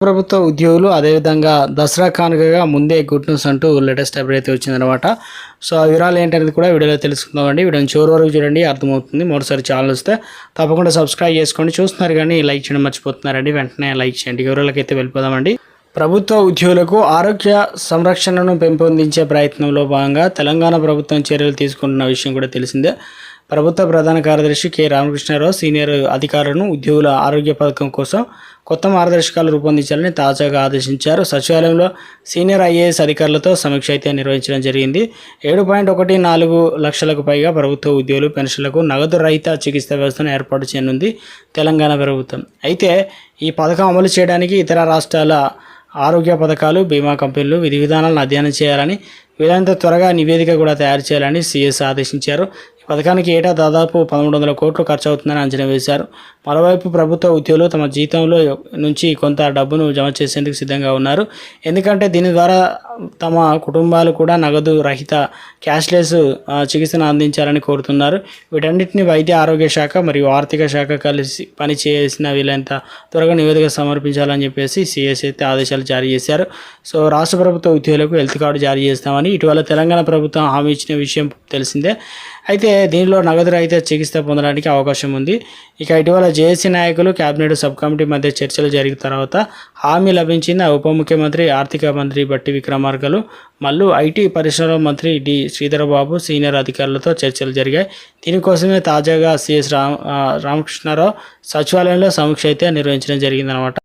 ప్రభుత్వ ఉద్యోగులు అదేవిధంగా దసరా కానుకగా ముందే గుడ్ న్యూస్ అంటూ లేటెస్ట్ అప్డేట్ అయితే వచ్చిందనమాట సో ఆ వివరాలు ఏంటనేది కూడా వీడియోలో తెలుసుకుందామండి. వీడియోని చివరి వరకు చూడండి అర్థమవుతుంది. మరోసారి ఛానల్ వస్తే తప్పకుండా సబ్స్క్రైబ్ చేసుకోండి. చూస్తున్నారు కానీ లైక్ చేయడం మర్చిపోతున్నారండి. వెంటనే లైక్ చేయండి. వివరాలకు అయితే వెళ్ళిపోదామండి. ప్రభుత్వ ఉద్యోగులకు ఆరోగ్య సంరక్షణను పెంపొందించే ప్రయత్నంలో భాగంగా తెలంగాణ ప్రభుత్వం చర్యలు తీసుకుంటున్న విషయం కూడా తెలిసిందే. ప్రభుత్వ ప్రధాన కార్యదర్శి కె. రామకృష్ణారావు సీనియర్ అధికారులను ఉద్యోగుల ఆరోగ్య పథకం కోసం కొత్త మార్గదర్శకాలు రూపొందించాలని తాజాగా ఆదేశించారు. సచివాలయంలో సీనియర్ ఐఏఎస్ అధికారులతో సమీక్ష అయితే నిర్వహించడం జరిగింది. ఏడు పాయింట్ ఒకటి నాలుగు లక్షలకు పైగా ప్రభుత్వ ఉద్యోగులు పెన్షన్లకు నగదు రహిత చికిత్స వ్యవస్థను ఏర్పాటు చేయనుంది తెలంగాణ ప్రభుత్వం. అయితే ఈ పథకం అమలు చేయడానికి ఇతర రాష్ట్రాల ఆరోగ్య పథకాలు బీమా కంపెనీలు విధి విధానాలను అధ్యయనం చేయాలని వీలైనంత త్వరగా నివేదిక కూడా తయారు చేయాలని సీఎస్ ఆదేశించారు. పథకానికి ఏటా దాదాపు పదమూడు వందల కోట్లు ఖర్చు అవుతుందని అంచనా వేశారు. మరోవైపు ప్రభుత్వ ఉద్యోగులు తమ జీతంలో నుంచి కొంత డబ్బును జమ చేసేందుకు సిద్ధంగా ఉన్నారు. ఎందుకంటే దీని ద్వారా తమ కుటుంబాలు కూడా నగదు రహిత క్యాష్లెస్ చికిత్సను అందించాలని కోరుతున్నారు. వీటన్నిటిని వైద్య ఆరోగ్య శాఖ మరియు ఆర్థిక శాఖ కలిసి పని చేసిన వీలైనంత త్వరగా నివేదిక సమర్పించాలని చెప్పేసి సిఎస్ అయితే ఆదేశాలు జారీ చేశారు. సో రాష్ట్ర ప్రభుత్వ ఉద్యోగులకు హెల్త్ కార్డు జారీ చేస్తామని ఇటీవల తెలంగాణ ప్రభుత్వం హామీ ఇచ్చిన విషయం తెలిసిందే. అయితే దీనిలో నగదు రహిత చికిత్స పొందడానికి అవకాశం ఉంది. ఇక ఇటీవల జేఏసీ నాయకులు కేబినెట్ సబ్ కమిటీ మధ్య చర్చలు జరిగిన తర్వాత హామీ లభించిన ఉప ముఖ్యమంత్రి ఆర్థిక మంత్రి బట్టి విక్రమార్కలు మళ్ళీ ఐటీ పరిశ్రమల మంత్రి డి శ్రీధరబాబు సీనియర్ అధికారులతో చర్చలు జరిగాయి. దీనికోసమే తాజాగా సిఎస్ రామ్ రామకృష్ణారావు సచివాలయంలో సమీక్ష అయితే నిర్వహించడం జరిగిందనమాట